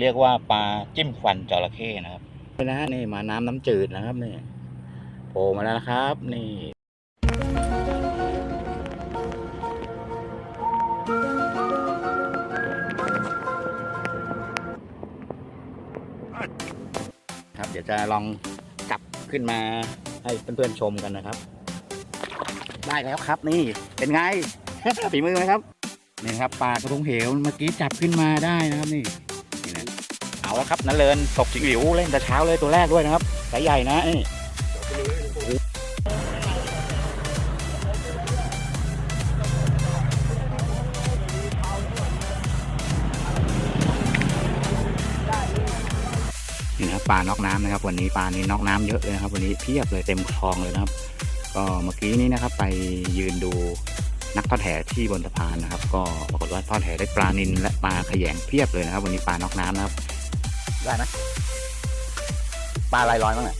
เรียกว่าปลาจิ้มฟันจระเข้นะครับนะฮะนี่มาน้ำน้ำจืดนะครับนี่โผล่มาแล้วนะครับ นี่ครับ เดี๋ยวจะลองจับขึ้นมาให้เพื่อนๆชมกันนะครับ ได้แล้วครับนี่เป็นไงฝีมือไหมครับนี่ครับปลากระทงเหวเมื่อกี้จับขึ้นมาได้นะครับนี่ เอาละครับนันเลินตกจิ๋วหลิวเล่นแต่เช้าเลยตัวแรกด้วยนะครับสายใหญ่นะนี่นี่นะปลานอกน้ำนะครับ วันนี้ปลานี้นอกน้ำเยอะเลยนะครับ วันนี้เพียบเลยเต็มคลองเลยนะครับ ก็เมื่อกี้นี้นะครับ ไปยืนดูนักทอดแหที่บนสะพานนะครับ ก็ปรากฏว่าทอดแหได้ปลานิลและปลาขยงเพียบเลยนะครับ วันนี้ปลานอกน้ำนะครับ ได้ไหมปลาลายลอยมั้งเนี่ย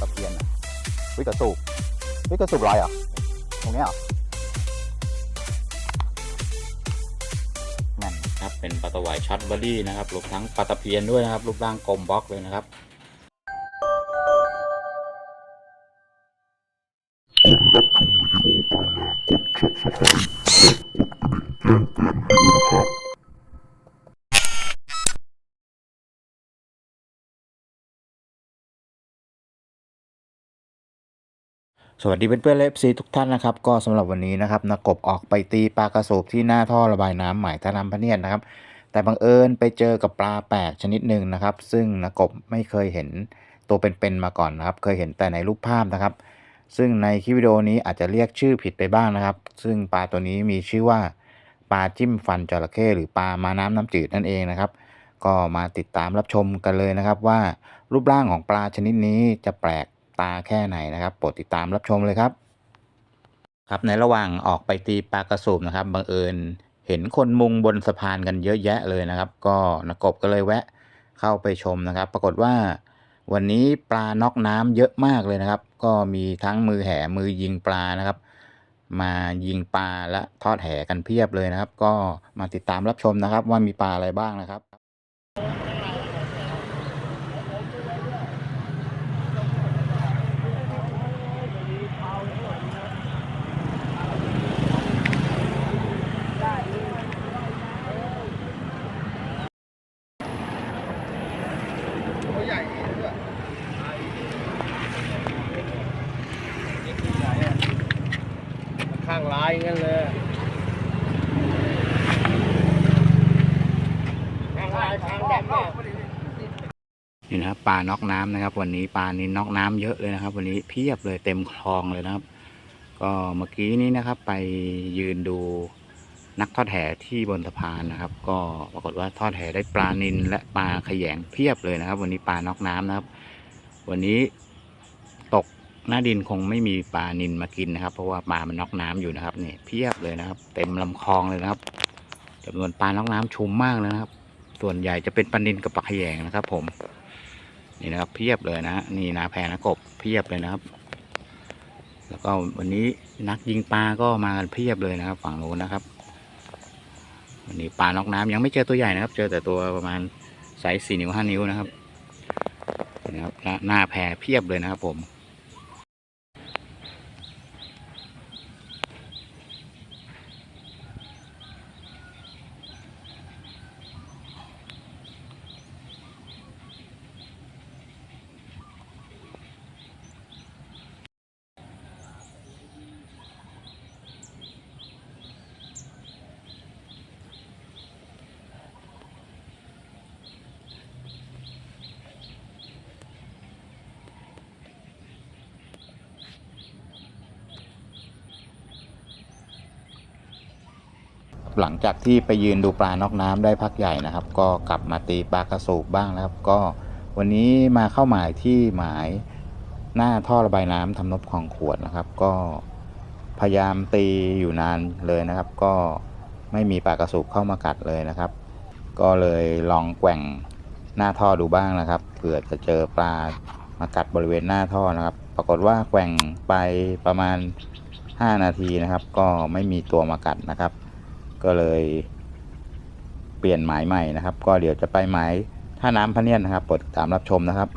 ตะเพียนอะวิกระสูบวิกระสูบลอยเหรอตรงนี้เหรอนั่นครับเป็นปลาตะไวช็อตเบอร์รี่นะครับรวมทั้งปลาตะเพียนด้วยนะครับรูปร่างกลมบล็อกเลยนะครับสวั สดีเพื่อนๆเลฟซีทุกท่านนะครับก็สำหรับวันนี้นะครับนกบออกไปตีปลากระสูบที่หน้าท่อระบายน้ำหมายท่าน้ำพะเนียดนะครับ แต่บังเอิญไปเจอกับปลาแปลกชนิดหนึ่งนะครับ ซึ่งนกกบไม่เคยเห็นตัวเป็นๆมาก่อนนะครับ เคยเห็นแต่ในรูปภาพนะครับ ซึ่งในคลิปวิดีโอนี้อาจจะเรียกชื่อผิดไปบ้างนะครับ ซึ่งปลาตัวนี้มีชื่อว่าปลาจิ้มฟันจระเข้หรือปลามาน้ำน้ำจืดนั่นเองนะครับ ก็มาติดตามรับชมกันเลยนะครับว่ารูปร่างของปลาชนิดนี้จะแปลก ตาแค่ไหนนะครับโปรดติดตามรับชมเลยครับ ครับในระหว่างออกไปตีปลากระสูบนะครับบังเอิญเห็นคนมุงบนสะพานกันเยอะแยะเลยนะครับ ก็นักกบก็เลยแวะเข้าไปชมนะครับ ปรากฏว่าวันนี้ปลานอกน้ำเยอะมากเลยนะครับ ก็มีทั้งมือแห่มือยิงปลานะครับ มายิงปลาและทอดแห่กันเพียบเลยนะครับ ก็มาติดตามรับชมนะครับว่ามีปลาอะไรบ้างนะครับ ตัวใหญ่ด้วยข้างร้ายงั้นเลยนี่นะครับปลานอกน้ำนะครับ วันนี้ปลานี้นอกน้ำเยอะเลยนะครับ วันนี้เพียบเลยเต็มคลองเลยนะครับ ก็เมื่อกี้นี้นะครับ ไปยืนดูนักทอดแหที่บนสะพานนะครับ ก็ปรากฏว่าทอดแหได้ปลานิลและปลาขยงเพียบเลยนะครับ วันนี้ปลานอกน้ำนะครับ วันนี้ หน้าดินคงไม่มีปลานิลมากินนะครับ เพราะว่าปลามันนอกน้ำอยู่นะครับนี่เพียบเลยนะครับ เต็มลำคลองเลยนะครับจำนวนปลานอกน้ำชุมมากนะครับ ส่วนใหญ่จะเป็นปลานิลกับปลาขยงนะครับ ผม นี่นะครับ เพียบเลยนะนี่นาแพนกบเพียบเลยนะครับ แล้วก็วันนี้นักยิงปลาก็มากันเพียบเลยนะครับ ฝั่งโน้นนะครับวันนี้ปลานอกน้ำยังไม่เจอตัวใหญ่นะครับ เจอแต่ตัวประมาณไซส์สี่นิ้วห้านิ้วนะครับนี่นะครับหน้าแพเพียบเลยนะครับผม หลังจากที่ไปยืนดูปลานอกน้ำได้พักใหญ่นะครับ ก็กลับมาตีปลากระสูบบ้างนะครับ ก็วันนี้มาเข้าหมายที่หมายหน้าท่อระบายน้ำทำนบคลองขวดนะครับ ก็พยายามตีอยู่นานเลยนะครับ ก็ไม่มีปลากระสูบเข้ามากัดเลยนะครับ ก็เลยลองแกว่งหน้าท่อดูบ้างนะครับเผื่อจะเจอปลามากัดบริเวณหน้าท่อนะครับ ปรากฏว่าแกว่งไปประมาณ 5 นาทีนะครับ ก็ไม่มีตัวมากัดนะครับ ก็เลยเปลี่ยนหมายใหม่นะครับ ก็เดี๋ยวจะไปหมายท่าน้ำพะเนียดนะครับโปรดติดตามรับชมนะครับ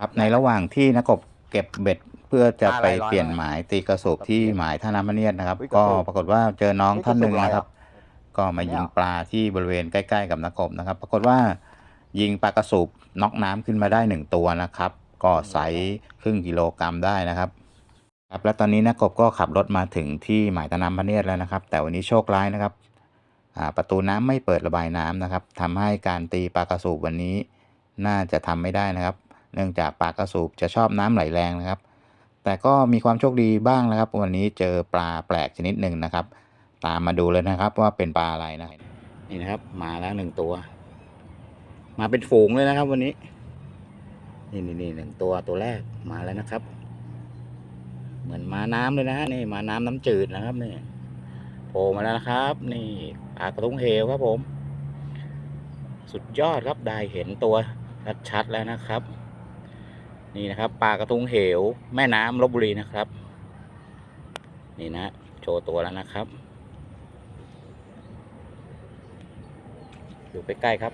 ครับในระหว่างที่นักกบเก็บเบ็ดเพื่อจะไปเปลี่ยนหมายตีกระสูบที่หมายท่าน้ำพะเนียดนะครับ ก็ปรากฏว่าเจอน้องท่านหนึ่งนะครับ ก็มายิงปลาที่บริเวณใกล้ ๆ กับนักกบนะครับ ปรากฏว่ายิงปลากระสูบน็อกน้ำขึ้นมาได้หนึ่งตัวนะครับ ก็ไซส์ครึ่งกิโลกรัมได้นะครับ ครับและตอนนี้นักกบก็ขับรถมาถึงที่หมายตะน้ำพระเนียดแล้วนะครับ แต่วันนี้โชคร้ายนะครับประตูน้ำไม่เปิดระบายน้ำนะครับทำให้การตีปลากระสูบวันนี้น่าจะทำไม่ได้นะครับ เนื่องจากปลากระสูบจะชอบน้ำไหลแรงนะครับ แต่ก็มีความโชคดีบ้างนะครับ วันนี้เจอปลาแปลกชนิดหนึ่งนะครับ ตามมาดูเลยนะครับว่าเป็นปลาอะไรนะนี่นะครับ มาแล้วหนึ่งตัว มาเป็นฝูงเลยนะครับ วันนี้ นี่นี่นี่หนึ่งตัวตัวแรกมาแล้วนะครับ เหมือนมาน้ำเลยนะฮะนี่มาน้ำน้ำจืดนะครับนี่โผล่มาแล้วนะครับ นี่ปลากระทุงเหวครับผม สุดยอดครับได้เห็นตัวชัดๆแล้วนะครับ นี่นะครับปลากระทุงเหว แม่น้ำลบบุรีนะครับ นี่นะโชว์ตัวแล้วนะครับอยู่ใกล้ๆครับ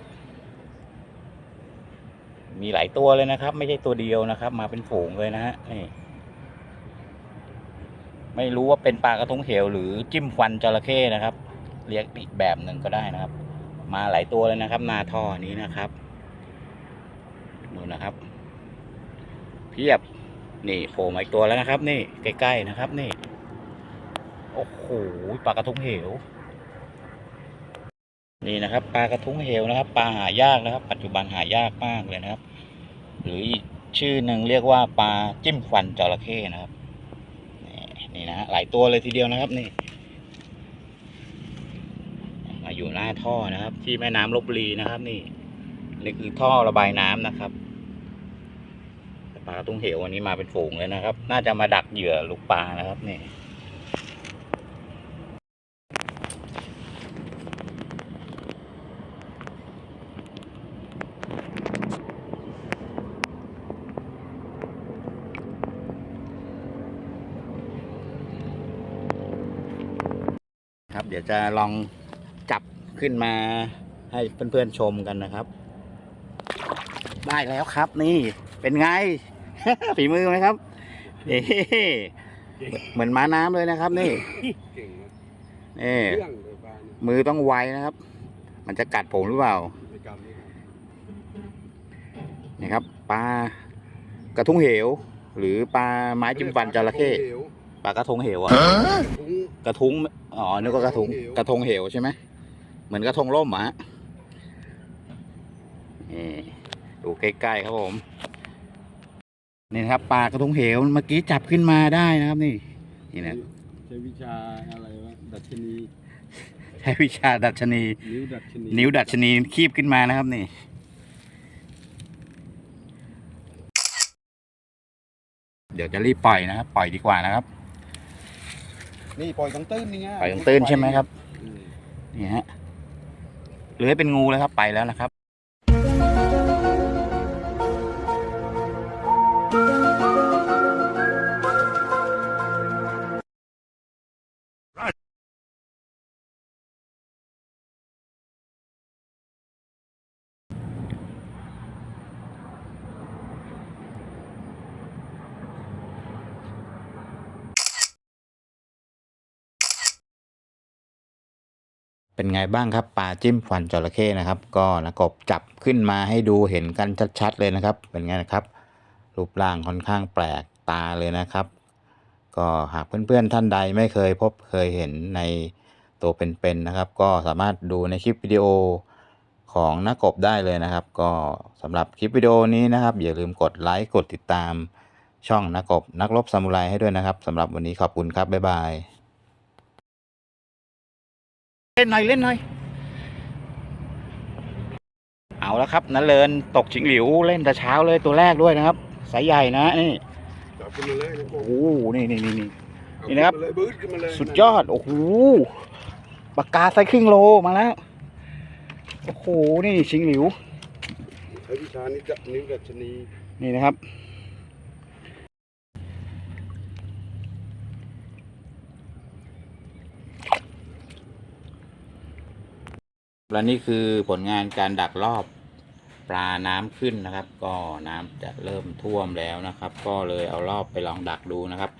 มีหลายตัวเลยนะครับ ไม่ใช่ตัวเดียวนะครับ มาเป็นฝูงเลยนะฮะนี่ ไม่รู้ว่าเป็นปลากระทงเหวหรือจิ้มควันจระเข้นะครับ เรียกอีกแบบหนึ่งก็ได้นะครับ มาหลายตัวเลยนะครับ นาท่อนี้นะครับดูนะครับเพียบนี่โผล่มาอีกตัวแล้วนะครับ นี่ใกล้ๆนะครับ นี่โอ้โหปลากระทงเหว นี่นะครับปลากระทงเหวนะครับปลาหายากนะครับ ปัจจุบันหายากมากเลยนะครับ หรือชื่อหนึ่งเรียกว่าปลาจิ้มฟันจระเข้นะครับ นี่นะฮะหลายตัวเลยทีเดียวนะครับนี่ มาอยู่หน้าท่อนะครับ ที่แม่น้ำลบบุรีนะครับ นี่นี่คือท่อระบายน้ำนะครับปลาตุ้งเหววันนี้มาเป็นฝูงเลยนะครับ น่าจะมาดักเหยื่อลูกปลานะครับนี่ ดี๋ยวจะลองจับขึ้นมาให้เพื่อนๆชมกันนะครับ ได้แล้วครับ นี่เป็นไง ฝีมือไหมครับนี่เหมือนม้าน้ำเลยนะครับ นี่เก่งนะนี่เรื่องเลยปลาเนี่ยมือต้องไวนะครับ มันจะกัดผมหรือเปล่าในกรรมนี้ครับนี่ครับปลากระทุงเหว หรือปลาไม้จิ้มฟันจระเข้หวปลากระทงเหวอะถุงกระทุง อ๋อนึกว่ากระทุงกระทงเหวใช่ไหมเหมือนกระทงร่มอะฮะนี่ดูใกล้ๆครับผมนี่นะครับปลากระทงเหวเมื่อกี้จับขึ้นมาได้นะครับนี่นี่นะใช้วิชาอะไรวะดัชนีใช้วิชาดัชนี นิ้วดัชนีนิ้วดัชนีคีบขึ้นมานะครับนี่เดี๋ยวจะรีบปล่อยนะครับ ปล่อยดีกว่านะครับ นี่ปล่อยตรงตื้นนี่ไงปล่อยตรงตื้นใช่ไหมครับอืมนี่ฮะเลื้อยเป็นงูเลยครับไปแล้วนะครับ เป็นไงบ้างครับปลาจิ้มฟันจระเข้นะครับ ก็นะกบจับขึ้นมาให้ดูเห็นกันชัดๆเลยนะครับ เป็นไงนะครับ รูปร่างค่อนข้างแปลกตาเลยนะครับ ก็หากเพื่อนๆท่านใดไม่เคยพบเคยเห็นในตัวเป็นๆนะครับ ก็สามารถดูในคลิปวิดีโอของนักกบได้เลยนะครับ ก็สำหรับคลิปวิดีโอนี้นะครับ อย่าลืมกดไลค์กดติดตามช่องนักกบนักรบซามูไรให้ด้วยนะครับสำหรับวันนี้ขอบคุณครับบ๊ายบาย เล่นหน่อยเล่นหน่อย เอาแล้วครับนันเลินตกชิงหลิวเล่นแต่เช้าเลยตัวแรกด้วยนะครับ สายใหญ่นะนี่จับขึ้นมาเลยนะโอ้โหนี่นี่นี่นี่ นี่นะครับ เอาขึ้มาเลยบื้ดขึ้นมาเลยสุดยอดโอ้โหปากกาไซส์ครึ่งโลมาแล้วโอ้โหนี่ชิงหลิว ใช้วิชานี้ดันิ้วดัชนีนี่นะครับ และนี่คือผลงานการดักรอบปลาน้ำขึ้นนะครับ ก็น้ำจะเริ่มท่วมแล้วนะครับ ก็เลยเอารอบไปลองดักดูนะครับ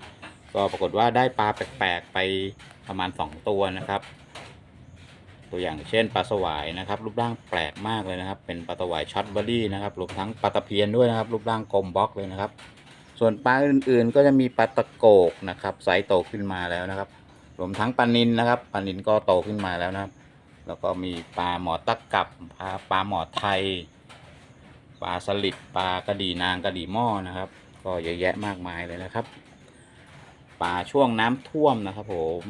ก็ปรากฏว่าได้ปลาแปลกๆไปประมาณ 2 ตัวนะครับ ตัวอย่างเช่นปลาสวายนะครับ รูปร่างแปลกมากเลยนะครับ เป็นปลาสวายช็อตเบอรี่นะครับรวมทั้งปลาตะเพียนด้วยนะครับ รูปร่างกลมบล็อกเลยนะครับ ส่วนปลาอื่นๆ ก็จะมีปลาตะโกกนะครับไซส์โตขึ้นมาแล้วนะครับรวมทั้งปลานินนะครับปลานินก็โตขึ้นมาแล้วนะครับ แล้วก็มีปลาหมอตะกับปลาปลาหมอไทย ปลาสลิดปลากระดีนางกระดีหม้อนะครับ ก็เยอะแยะมากมายเลยนะครับ ปลาช่วงน้ำท่วมนะครับผม